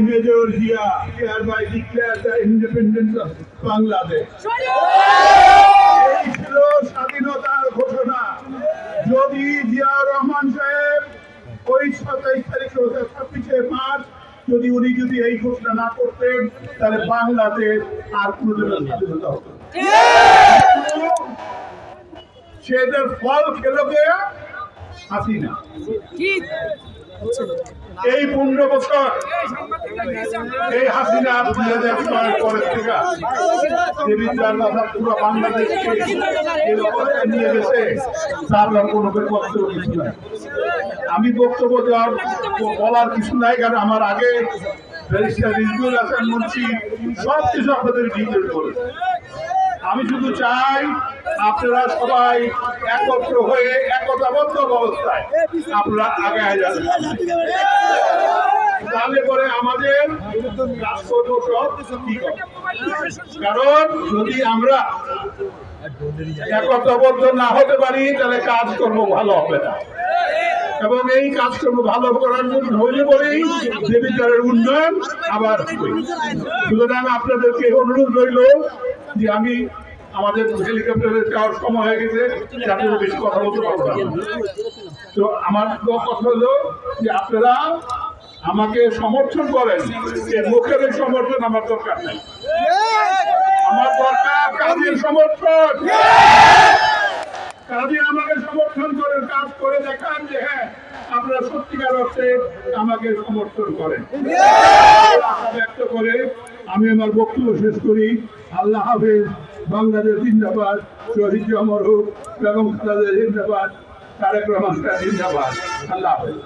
Major Zia hereby declare the independence of Bangladesh. এই ছিল স্বাধীনতার ঘোষণা যদি জিয়া রহমান সাহেব ওই সাতাইশ তারিখ ছাব্বিশে মার্চ যদি উনি যদি এই ঘোষণা না করতেন তাহলে বাংলাদেশ আর কোনোদিনও স্বাধীনতা হতো। সেটার ফল খেলো কে হাসিনা এই পনেরো বছর এই হাসিনা পরের থেকে দেবিদ্বার কথা পুরো বাংলাদেশকে নিয়ে গেছে তার কোনো বক্তব্য কিছু নাই আমি বক্তব্য দেওয়ার বলার কিছু নাই, কারণ আমার আগে ব্যারিস্টার রিজগুল হাসান মুন্সি সব কিছু আপনাদের ডিটেল করেছে আমি শুধু চাই আপনারা সবাই একত্র হয়ে একতাবদ্ধ অবস্থায় আপনারা আগে যান আমাদের কারণ যদি আমরা না হতে পারি, তাহলে ভালো হবে না। এবং এই কাজকর্ম ভালো করার জন্য হইলে পরেই দেবিদ্বারের উন্নয়ন আবার সুতরাং আপনাদেরকে অনুরোধ রইল যে আমি আমাদের হেলিকপ্টারে যাওয়ার সময় হয়ে গেছে, যাতে বেশি কথা বলতে পারব। তো আমার কথা হলো যে আপনারা আমাকে সমর্থন করেন যে মুখের সমর্থন আমার দরকার নাই। আমার দরকার কাজের সমর্থন। কাজে আমাকে সমর্থন করেন কাজ করে দেখান যে হ্যাঁ আপনারা সত্যিকার অর্থে আমাকে সমর্থন করেন। ব্যক্ত করে আমি আমার বক্তব্য শেষ করি। আল্লাহ হাফেজ, বাংলাদেশ জিন্দাবাদ, শহীদ অমর হোক বেগম খালেদা জিন্দাবাদ, তারেক রহমান জিন্দাবাদ। আল্লাহ হাফেজ।